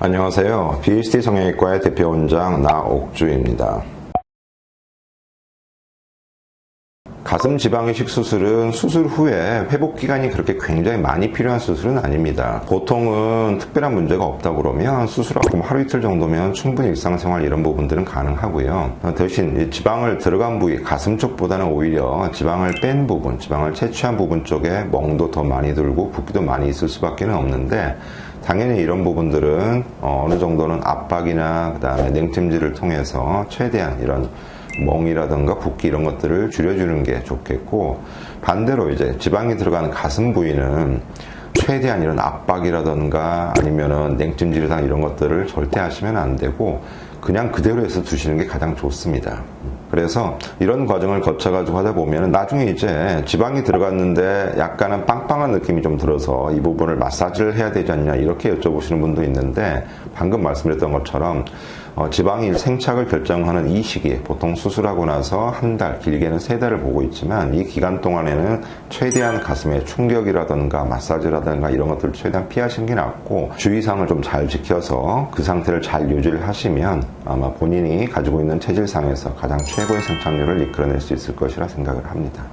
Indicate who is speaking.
Speaker 1: 안녕하세요. BHD 성형외과의 대표 원장 나옥주입니다. 가슴 지방 이식 수술은 수술 후에 회복 기간이 그렇게 굉장히 많이 필요한 수술은 아닙니다. 보통은 특별한 문제가 없다 그러면 수술하고 하루 이틀 정도면 충분히 일상생활 이런 부분들은 가능하고요. 어, 대신 이 지방을 들어간 부위 가슴 쪽보다는 오히려 지방을 뺀 부분, 지방을 채취한 부분 쪽에 멍도 더 많이 들고 붓기도 많이 있을 수밖에 없는데 당연히 이런 부분들은 어, 어느 정도는 압박이나 그 다음에 냉찜질을 통해서 최대한 이런 멍이라든가 붓기 이런 것들을 줄여주는 게 좋겠고 반대로 이제 지방이 들어가는 가슴 부위는 최대한 이런 압박이라든가 아니면은 냉찜질이나 이런 것들을 절대 하시면 안 되고 그냥 그대로 해서 두시는 게 가장 좋습니다. 그래서 이런 과정을 거쳐가지고 하다 보면 나중에 이제 지방이 들어갔는데 약간은 빵빵한 느낌이 좀 들어서 이 부분을 마사지를 해야 되지 않냐 이렇게 여쭤보시는 분도 있는데 방금 말씀드렸던 것처럼 어, 지방이 생착을 결정하는 이 시기에 보통 수술하고 나서 한 달, 길게는 세 달을 보고 있지만 이 기간 동안에는 최대한 가슴에 충격이라든가 마사지라든가 이런 것들을 최대한 피하시는 게 낫고 주의사항을 좀 잘 지켜서 그 상태를 잘 유지를 하시면 아마 본인이 가지고 있는 체질상에서 가장 최고의 생착률을 이끌어낼 수 있을 것이라 생각을 합니다.